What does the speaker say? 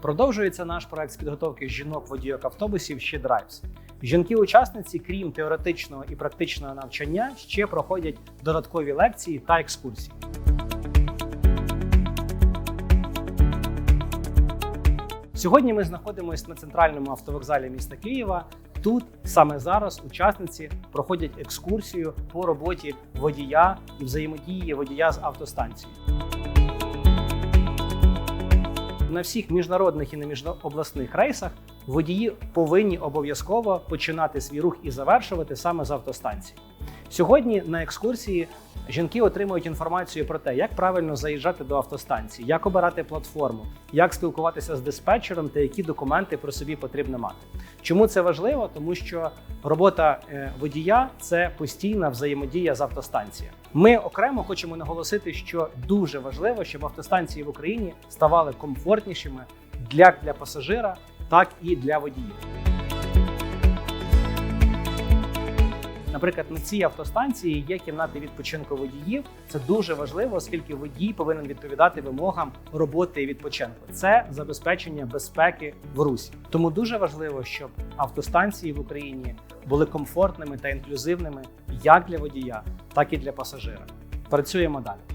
Продовжується наш проект з підготовки жінок водійок автобусів ще Drives. Жінки-учасниці, крім теоретичного і практичного навчання, ще проходять додаткові лекції та екскурсії. Сьогодні ми знаходимося на центральному автовокзалі міста Києва. Тут саме зараз учасниці проходять екскурсію по роботі водія і взаємодії водія з автостанцією. На всіх міжнародних і не міжобласних рейсах водії повинні обов'язково починати свій рух і завершувати саме з автостанції. Сьогодні на екскурсії жінки отримують інформацію про те, як правильно заїжджати до автостанції, як обирати платформу, як спілкуватися з диспетчером та які документи про собі потрібно мати. Чому це важливо? Тому що робота е, водія це постійна взаємодія з автостанцією. Ми окремо хочемо наголосити, що дуже важливо, щоб автостанції в Україні ставали комфортнішими як для пасажира, так і для водіїв. Наприклад, на цій автостанції є кімнати відпочинку водіїв. Це дуже важливо, оскільки водій повинен відповідати вимогам роботи і відпочинку. Це забезпечення безпеки в русі. Тому дуже важливо, щоб автостанції в Україні були комфортними та інклюзивними як для водія, так і для пасажира. Працюємо далі.